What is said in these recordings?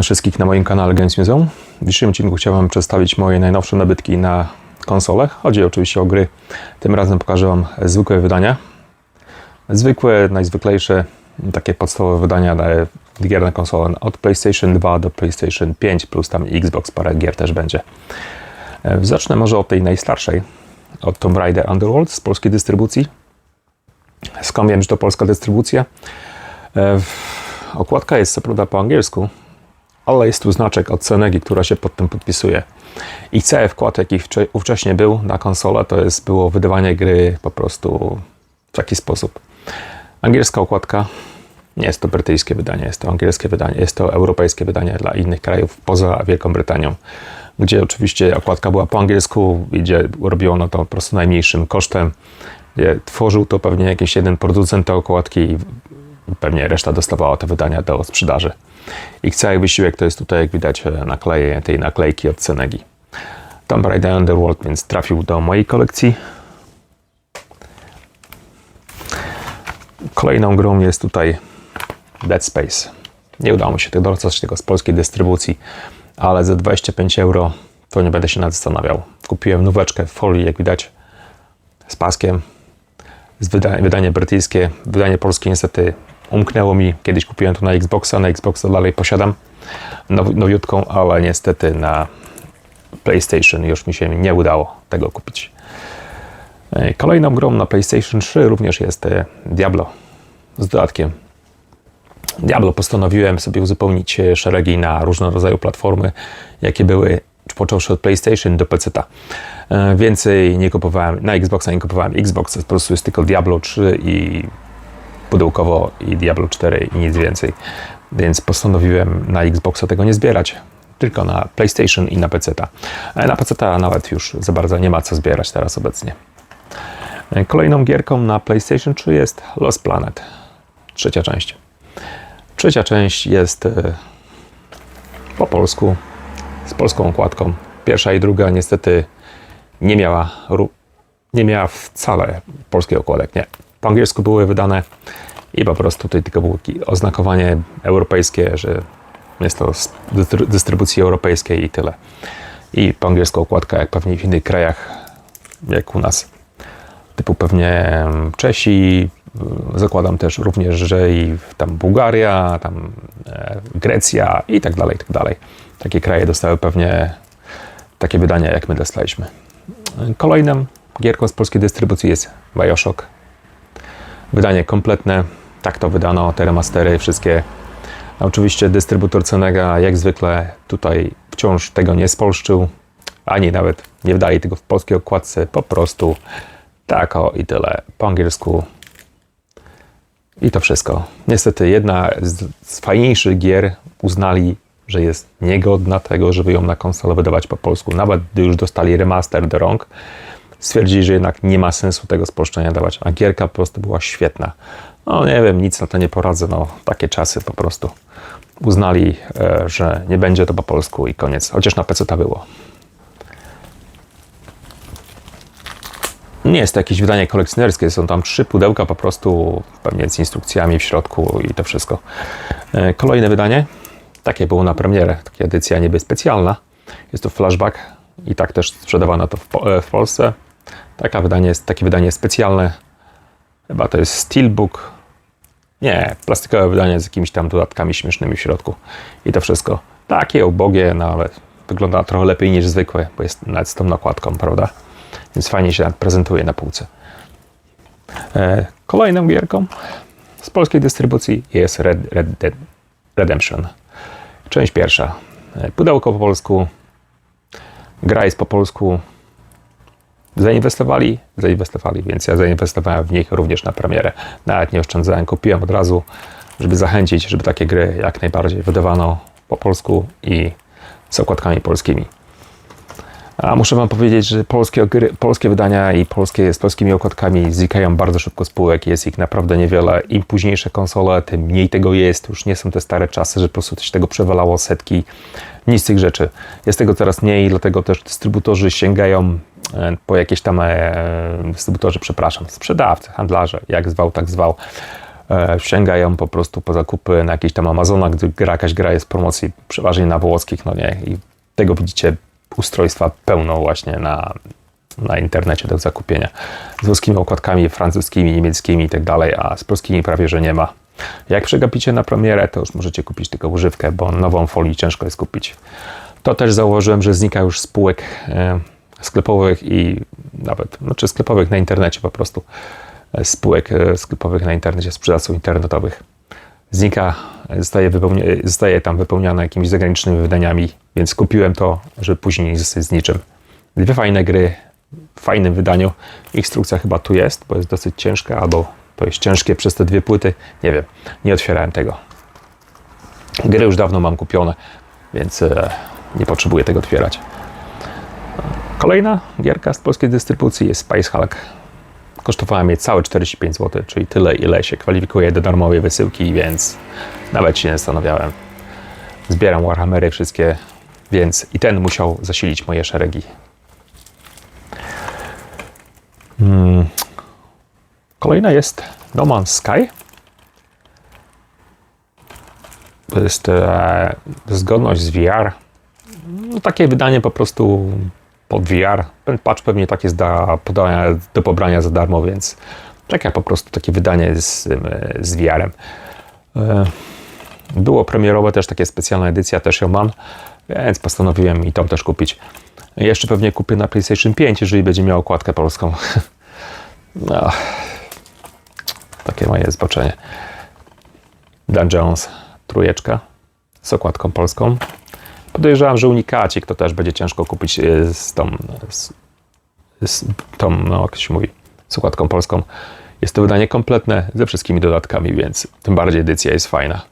Witam wszystkich na moim kanale Games Museum. W dzisiejszym odcinku chciałem przedstawić moje najnowsze nabytki na konsolę. Chodzi oczywiście o gry. Tym razem pokażę Wam zwykłe wydania. Zwykłe, najzwyklejsze, takie podstawowe wydania gier na konsolę od PlayStation 2 do PlayStation 5, plus tam Xbox, parę gier też będzie. E, Zacznę może od tej najstarszej, od Tomb Raider Underworld z polskiej dystrybucji. Skąd wiem, że to polska dystrybucja? E, Okładka jest co prawda po angielsku, ale jest tu znaczek od Cenegi, która się pod tym podpisuje. I cały wkład, jaki wcze- ówcześnie był na konsolę, to jest było wydawanie gry po prostu w taki sposób. Angielska okładka, nie jest to brytyjskie wydanie, jest to angielskie wydanie, jest to europejskie wydanie dla innych krajów poza Wielką Brytanią, gdzie oczywiście okładka była po angielsku, gdzie robiło to po prostu najmniejszym kosztem, tworzył to pewnie jakiś jeden producent okładki i pewnie reszta dostawała te wydania do sprzedaży. Ich cały wysiłek to jest tutaj, jak widać, e, nakleje tej naklejki od Cenegi. Tomb Raider Underworld, więc trafił do mojej kolekcji. Kolejną grą jest tutaj Dead Space. Nie udało mi się tego dostać tego z polskiej dystrybucji, ale za 25 euro to nie będę się nad zastanawiał. Kupiłem nóweczkę w folii, jak widać, z paskiem. Z wyda- wydanie brytyjskie, wydanie polskie niestety umknęło mi. Kiedyś kupiłem to na Xboxa, na Xboxa dalej posiadam now, nowiutką, ale niestety na PlayStation już mi się nie udało tego kupić. E, Kolejną grą na PlayStation 3 również jest e, Diablo z dodatkiem. Diablo postanowiłem sobie uzupełnić e, szeregi na różnego rodzaju platformy, jakie były, począwszy od PlayStation do PC-ta. E, Więcej nie kupowałem, na Xboxa nie kupowałem Xbox, po prostu jest tylko Diablo 3 i pudełkowo i Diablo 4 i nic więcej. Więc postanowiłem na Xboxa tego nie zbierać, tylko na PlayStation i na PC-ta. Ale na PC-ta nawet już za bardzo nie ma co zbierać teraz obecnie. E, Kolejną gierką na PlayStation 3 jest Lost Planet, trzecia część. Trzecia część jest e, po polsku, z polską okładką. Pierwsza i druga niestety nie miała, nie miała wcale polskiej okładek, nie. Po angielsku były wydane i po prostu tutaj tylko było oznakowanie europejskie, że jest to z dystry- dystrybucji europejskiej i tyle. I po angielsku okładka, jak pewnie w innych krajach, jak u nas, typu pewnie em, Czesi, y, zakładam też również, że i tam Bułgaria, tam e, Grecja i tak dalej, i tak dalej. Takie kraje dostały pewnie takie wydania, jak my dostaliśmy. Kolejną gierką z polskiej dystrybucji jest Bioshock. Wydanie kompletne, tak to wydano, te remastery, wszystkie. Oczywiście dystrybutor Cenega jak zwykle tutaj wciąż tego nie spolszczył, ani nawet nie wydaje tego w polskiej okładce, po prostu tak o i tyle, po angielsku i to wszystko. Niestety jedna z, z fajniejszych gier uznali, że jest niegodna tego, żeby ją na konsolę wydawać po polsku. Nawet gdy już dostali remaster do rąk, stwierdzili, że jednak nie ma sensu tego spolszczenia dawać, a gierka po prostu była świetna. No nie wiem, nic na to nie poradzę, no takie czasy po prostu. Uznali, e, że nie będzie to po polsku i koniec, chociaż na PC to było. Nie jest to jakieś wydanie kolekcjonerskie, są tam trzy pudełka po prostu, pewnie z instrukcjami w środku i to wszystko. E, Kolejne wydanie, takie było na premierę, taka edycja niby specjalna. Jest to flashback i tak też sprzedawano to w, Po- e, w Polsce. Taka wydanie jest, takie wydanie specjalne, chyba to jest Steelbook. Nie, plastikowe wydanie z jakimiś tam dodatkami śmiesznymi w środku i to wszystko. Takie ubogie, no ale wygląda trochę lepiej niż zwykłe, bo jest nawet z tą nakładką, prawda? Więc fajnie się prezentuje na półce. E, kolejną gierką z polskiej dystrybucji jest Red, Red Dead Redemption. Część pierwsza. E, Pudełko po polsku. Gra jest po polsku. Zainwestowali? Zainwestowali, więc ja zainwestowałem w nich również na premierę. Nawet nie oszczędzałem, kupiłem od razu, żeby zachęcić, żeby takie gry jak najbardziej wydawano po polsku i z okładkami polskimi. A muszę Wam powiedzieć, że polskie, gry, polskie wydania i polskie z polskimi okładkami znikają bardzo szybko z półek. Jest ich naprawdę niewiele. Im późniejsze konsole, tym mniej tego jest. Już nie są te stare czasy, że po prostu się tego przewalało setki. Nic z tych rzeczy. Jest tego coraz mniej, dlatego też dystrybutorzy sięgają po jakieś tam e, dystrybutorzy, przepraszam, sprzedawcy, handlarze, jak zwał, tak zwał. e, sięgają po prostu po zakupy na jakichś tam Amazonach, gdy gra, jakaś gra jest w promocji, przeważnie na włoskich, no nie, i tego widzicie ustrojstwa pełno właśnie na, na internecie do zakupienia. Z włoskimi okładkami, francuskimi, niemieckimi i tak dalej, a z polskimi prawie, że nie ma. Jak przegapicie na premierę, to już możecie kupić tylko używkę, bo nową folię ciężko jest kupić. To też zauważyłem, że znika już spółek e, sklepowych i nawet, znaczy sklepowych na internecie po prostu, e, spółek e, sklepowych na internecie, sprzedawców internetowych. Znika, zostaje, wypełnia, zostaje tam wypełniane jakimiś zagranicznymi wydaniami, więc kupiłem to, żeby później nie zostać z niczym. Dwie fajne gry w fajnym wydaniu. Instrukcja chyba tu jest, bo jest dosyć ciężka, albo to jest ciężkie przez te dwie płyty. Nie wiem, nie otwierałem tego. Gry już dawno mam kupione, więc e, nie potrzebuję tego otwierać. Kolejna gierka z polskiej dystrybucji jest Space Hulk. Kosztowała mnie całe 45 zł, czyli tyle, ile się kwalifikuje do darmowej wysyłki, więc nawet się nie zastanawiałem. Zbieram Warhammery wszystkie, więc i ten musiał zasilić moje szeregi. Hmm. Kolejna jest No Man's Sky. To jest e, zgodność z VR. No, takie wydanie po prostu VR. Ten patch pewnie tak jest do, do pobrania za darmo, więc czeka po prostu takie wydanie z, z VR-em. E, było premierowe też takie specjalna edycja, też ją mam, więc postanowiłem i tą też kupić. Jeszcze pewnie kupię na PlayStation 5, jeżeli będzie miał okładkę polską. No, takie moje zboczenie. Dungeons trójeczka z okładką polską. Podejrzewam, że unikacik to też będzie ciężko kupić e, z tą, z, z tą no jak się mówi, okładką polską. Jest to wydanie kompletne ze wszystkimi dodatkami, więc tym bardziej edycja jest fajna.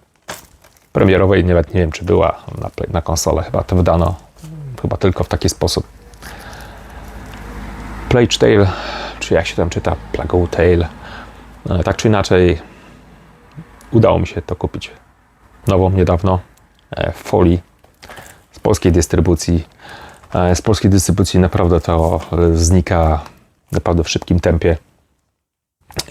Premierowej nawet nie wiem, czy była na, na konsolę. Chyba to wydano chyba tylko w taki sposób. Plage Tale, czy jak się tam czyta, Plague Tale. No, tak czy inaczej, udało mi się to kupić nową niedawno e, w folii polskiej dystrybucji. E, z polskiej dystrybucji naprawdę to znika naprawdę w szybkim tempie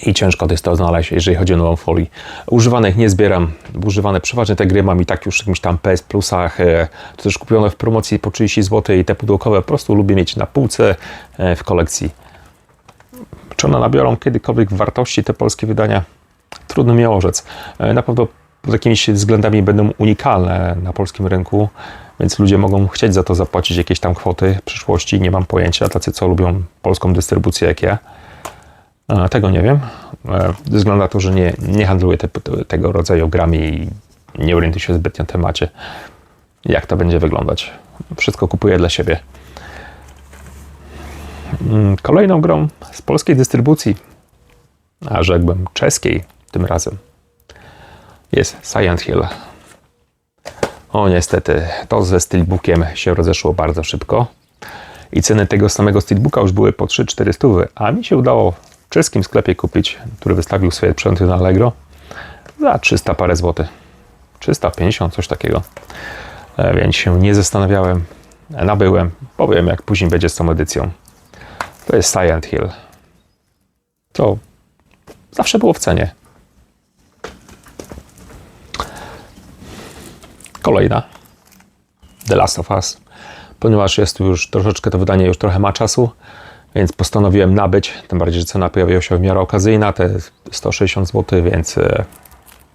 i ciężko jest to znaleźć, jeżeli chodzi o nową folię. Używanych nie zbieram. Używane przeważnie te gry mam i tak już jakimś tam PS Plusach, e, to też kupione w promocji po 30 zł i te pudełkowe po prostu lubię mieć na półce w kolekcji. Czy one nabiorą kiedykolwiek wartości te polskie wydania? Trudno mi orzec. Na pewno pod jakimiś względami będą unikalne na polskim rynku, więc ludzie mogą chcieć za to zapłacić jakieś tam kwoty w przyszłości. Nie mam pojęcia, tacy co lubią polską dystrybucję jak ja. Tego nie wiem. Ze względu na to, że nie, nie handluję te, tego rodzaju grami i nie orientuję się zbytnio w temacie, jak to będzie wyglądać. Wszystko kupuję dla siebie. Mm, kolejną grą z polskiej dystrybucji, a rzekłbym czeskiej tym razem, jest Silent Hill. O niestety, to ze Steelbookiem się rozeszło bardzo szybko i ceny tego samego Steelbooka już były po 3-4 stówy, a mi się udało w czeskim sklepie kupić, który wystawił swoje sprzęty na Allegro za 300 parę złotych. 350, coś takiego. E, więc się nie zastanawiałem, nabyłem, powiem jak później będzie z tą edycją. To jest Silent Hill. To zawsze było w cenie. Kolejna. The Last of Us. Ponieważ jest już troszeczkę to wydanie, już trochę ma czasu, więc postanowiłem nabyć. Tym bardziej, że cena pojawiła się w miarę okazyjna, te 160 zł, więc e,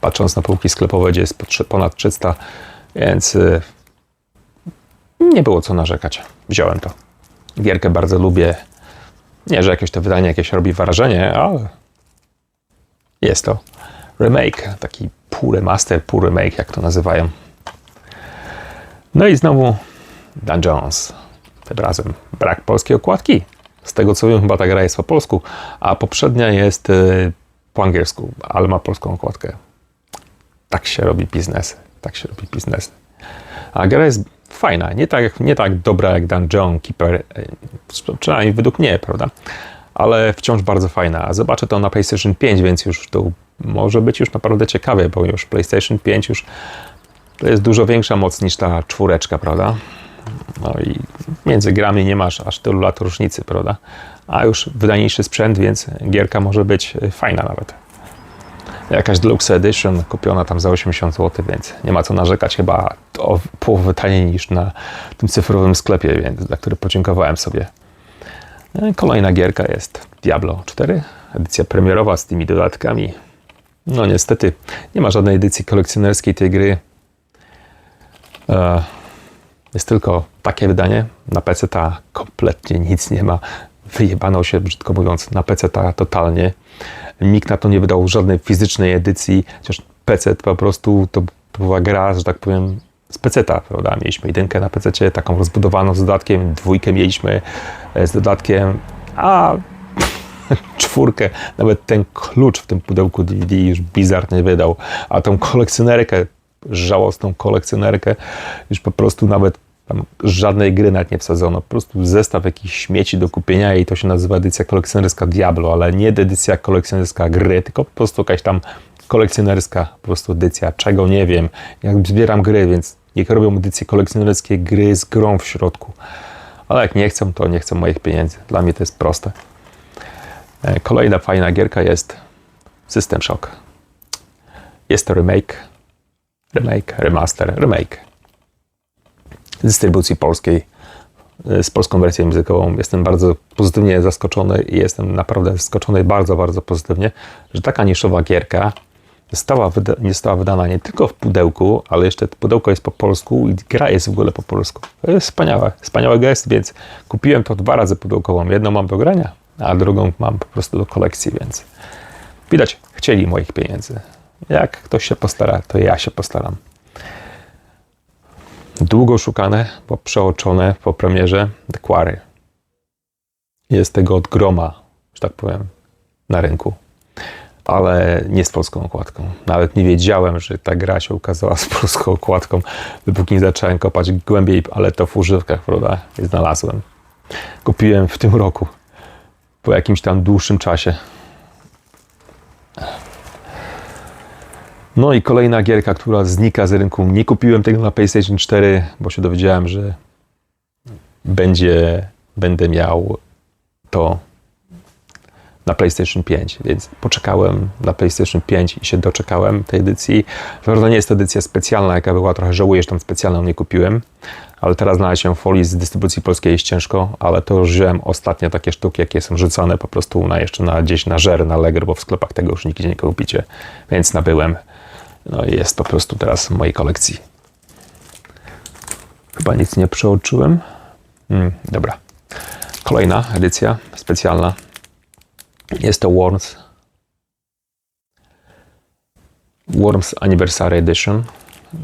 patrząc na półki sklepowe, gdzie jest ponad 300, więc e, nie było co narzekać. Wziąłem to. Gierkę bardzo lubię. Nie, że jakieś to wydanie jakieś robi wrażenie, ale jest to remake, taki pół remaster, pół remake, jak to nazywają. No i znowu Dungeons. Tym razem brak polskiej okładki. Z tego co wiem, chyba ta gra jest po polsku, a poprzednia jest y, po angielsku, ale ma polską okładkę. Tak się robi biznes. Tak się robi biznes. A gra jest fajna, nie tak, nie tak dobra jak Dungeon Keeper, y, przynajmniej według mnie, prawda? Ale wciąż bardzo fajna. Zobaczę to na PlayStation 5, więc już to może być już naprawdę ciekawie, bo już PlayStation 5 już to jest dużo większa moc niż ta czwóreczka, prawda? No i między grami nie masz aż tylu lat różnicy, prawda? A już wydajniejszy sprzęt, więc gierka może być fajna nawet. Jakaś Deluxe Edition kupiona tam za 80 zł, więc nie ma co narzekać. Chyba o połowę taniej niż na tym cyfrowym sklepie, więc, za który podziękowałem sobie. E, Kolejna gierka jest Diablo 4, edycja premierowa z tymi dodatkami. No niestety nie ma żadnej edycji kolekcjonerskiej tej gry. E, Jest tylko takie wydanie. Na PC ta kompletnie nic nie ma. Wyjebano się, brzydko mówiąc, na PC ta totalnie. Nikt na to nie wydał żadnej fizycznej edycji, chociaż PC po prostu to, to była gra, że tak powiem, z PC-ta, prawda? Mieliśmy jedynkę na PC, taką rozbudowaną z dodatkiem, dwójkę mieliśmy e, z dodatkiem, a czwórkę, nawet ten klucz w tym pudełku DVD już Blizzard nie wydał, a tą kolekcjonerkę, żałosną kolekcjonerkę, już po prostu nawet tam żadnej gry nawet nie wsadzono, po prostu zestaw jakichś śmieci do kupienia i to się nazywa edycja kolekcjonerska Diablo, ale nie edycja kolekcjonerska gry, tylko po prostu jakaś tam kolekcjonerska po prostu edycja, czego nie wiem, jak zbieram gry, więc niech robią edycje kolekcjonerskie gry z grą w środku, ale jak nie chcą, to nie chcą moich pieniędzy, dla mnie to jest proste. E, Kolejna fajna gierka jest System Shock. Jest to remake, remake, remaster, remake z dystrybucji polskiej z polską wersją językową. Jestem bardzo pozytywnie zaskoczony i jestem naprawdę zaskoczony bardzo, bardzo pozytywnie, że taka niszowa gierka została, wyda- nie została wydana nie tylko w pudełku, ale jeszcze pudełko jest po polsku i gra jest w ogóle po polsku. To jest wspaniałe, wspaniały gest, więc kupiłem to dwa razy pudełkową. Jedną mam do grania, a drugą mam po prostu do kolekcji, więc widać, chcieli moich pieniędzy. Jak ktoś się postara, to ja się postaram. Długo szukane, bo przeoczone po premierze The Quarry. Jest tego od groma, że tak powiem, na rynku. Ale nie z polską okładką. Nawet nie wiedziałem, że ta gra się ukazała z polską okładką, dopóki nie zacząłem kopać głębiej, ale to w używkach, prawda? I znalazłem. Kupiłem w tym roku. Po jakimś tam dłuższym czasie. No i kolejna gierka, która znika z rynku. Nie kupiłem tego na PlayStation 4, bo się dowiedziałem, że będzie, będę miał to na PlayStation 5, więc poczekałem na PlayStation 5 i się doczekałem tej edycji. Prawda nie jest to edycja specjalna, jaka była, trochę żałuję, że tam specjalną nie kupiłem, ale teraz znaleźć się w folii z dystrybucji polskiej jest ciężko, ale to już wziąłem ostatnie takie sztuki, jakie są rzucane po prostu na jeszcze na gdzieś na żer, na Allegro, bo w sklepach tego już nigdzie nie kupicie, więc nabyłem. No i jest po prostu teraz w mojej kolekcji. Chyba nic nie przeoczyłem. Mm, dobra. Kolejna edycja specjalna. Jest to Worms. Worms Anniversary Edition.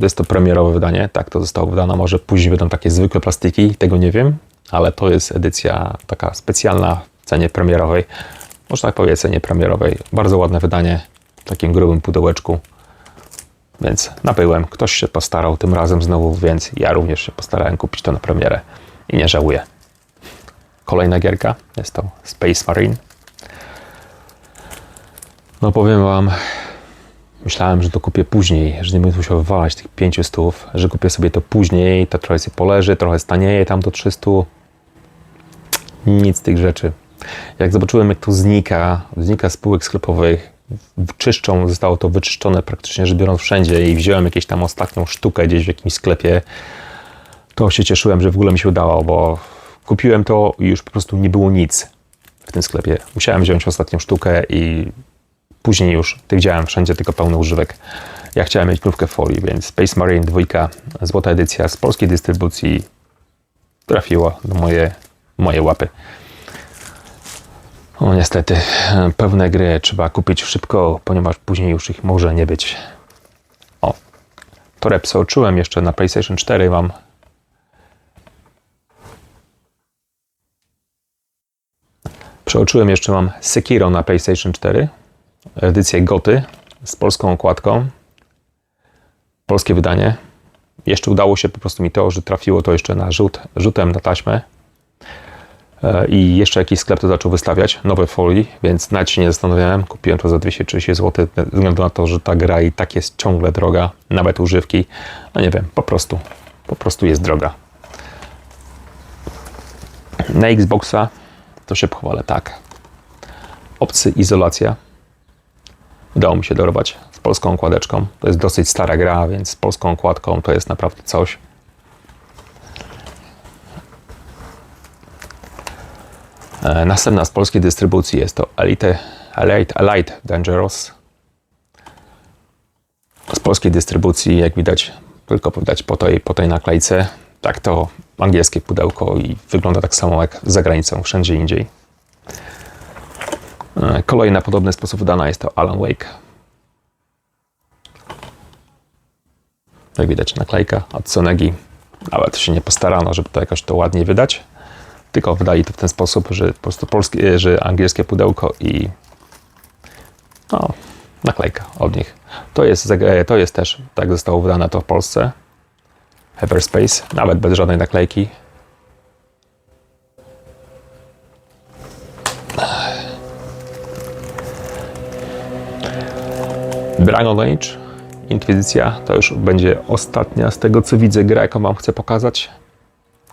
Jest to premierowe wydanie. Tak, to zostało wydane. Może później będą takie zwykłe plastiki, tego nie wiem, ale to jest edycja taka specjalna w cenie premierowej. Można tak powiedzieć, cenie premierowej. Bardzo ładne wydanie w takim grubym pudełeczku. Więc nabyłem. Ktoś się postarał tym razem znowu, więc ja również się postarałem kupić to na premierę i nie żałuję. Kolejna gierka jest to Space Marine. No powiem wam, myślałem, że to kupię później, że nie będę musiał wywalać tych 500, że kupię sobie to później, to trochę sobie poleży, trochę stanieje tam do 300. Nic z tych rzeczy. Jak zobaczyłem, jak to znika, znika z spółek sklepowych, czyszczą, zostało to wyczyszczone praktycznie rzecz biorąc wszędzie i wziąłem jakieś tam ostatnią sztukę gdzieś w jakimś sklepie, to się cieszyłem, że w ogóle mi się udało, bo kupiłem to i już po prostu nie było nic w tym sklepie. Musiałem wziąć ostatnią sztukę i później już tych działałem wszędzie, tylko pełny używek. Ja chciałem mieć próbkę folii, więc Space Marine 2, złota edycja z polskiej dystrybucji trafiła do moje, moje łapy. O niestety, pewne gry trzeba kupić szybko, ponieważ później już ich może nie być. O, to przeoczyłem jeszcze na PlayStation 4 mam. Przeoczyłem jeszcze mam Sekiro na PlayStation 4, edycję Goty z polską okładką. Polskie wydanie. Jeszcze udało się po prostu mi to, że trafiło to jeszcze na rzut, rzutem na taśmę. E, i jeszcze jakiś sklep to zaczął wystawiać, nowe folii, więc nawet się nie zastanawiałem. Kupiłem to za 230 zł, ze względu na to, że ta gra i tak jest ciągle droga, nawet używki. No nie wiem, po prostu, po prostu jest droga. Na Xboxa to się pochwalę tak. Obcy izolacja. Udało mi się dorwać z polską okładeczką. To jest dosyć stara gra, więc z polską okładką to jest naprawdę coś. Następna z polskiej dystrybucji jest to Elite, Elite, Elite Dangerous. Z polskiej dystrybucji, jak widać, tylko widać po tej, po tej naklejce, tak to angielskie pudełko i wygląda tak samo jak za granicą, wszędzie indziej. E, Kolej na podobny sposób wydana jest to Alan Wake. Jak widać naklejka od Sonegi. Nawet się nie postarano, żeby to jakoś to ładnie wydać. Tylko wydali to w ten sposób, że po prostu polskie, że angielskie pudełko i no, naklejka od nich. To jest, zeg- to jest też, tak zostało wydane to w Polsce. Hyperspace, nawet bez żadnej naklejki. Dragon Age, Inkwizycja, to już będzie ostatnia z tego co widzę gra, jaką wam chcę pokazać.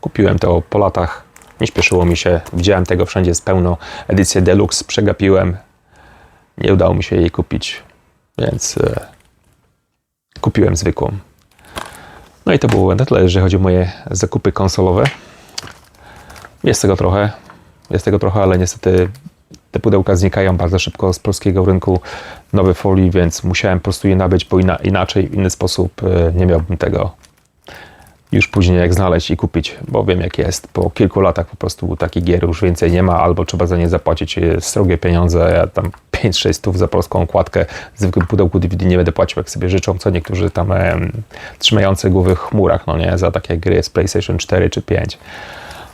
Kupiłem to po latach, nie śpieszyło mi się, widziałem tego wszędzie jest pełno. Edycję Deluxe przegapiłem, nie udało mi się jej kupić, więc e, kupiłem zwykłą. No i to było na tyle, jeżeli chodzi o moje zakupy konsolowe. Jest tego trochę, jest tego trochę, ale niestety te pudełka znikają bardzo szybko z polskiego rynku nowej folii, więc musiałem po prostu je nabyć, bo ina, inaczej, w inny sposób e, nie miałbym tego już później jak znaleźć i kupić, bo wiem jak jest. Po kilku latach po prostu takich gier już więcej nie ma, albo trzeba za nie zapłacić e, srogie pieniądze, ja tam 5-6 stów za polską okładkę, w zwykłym pudełku DVD nie będę płacił jak sobie życzą, co niektórzy tam em, trzymający głowy w chmurach, no nie, za takie gry z PlayStation 4 czy 5.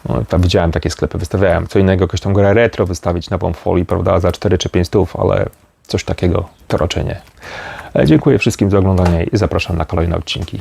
No, tam widziałem takie sklepy, wystawiałem co innego, jakąś tą grę retro wystawić nową folii, prawda, za 4 czy 5 stów, ale coś takiego to raczej nie. E, Dziękuję wszystkim za oglądanie i zapraszam na kolejne odcinki.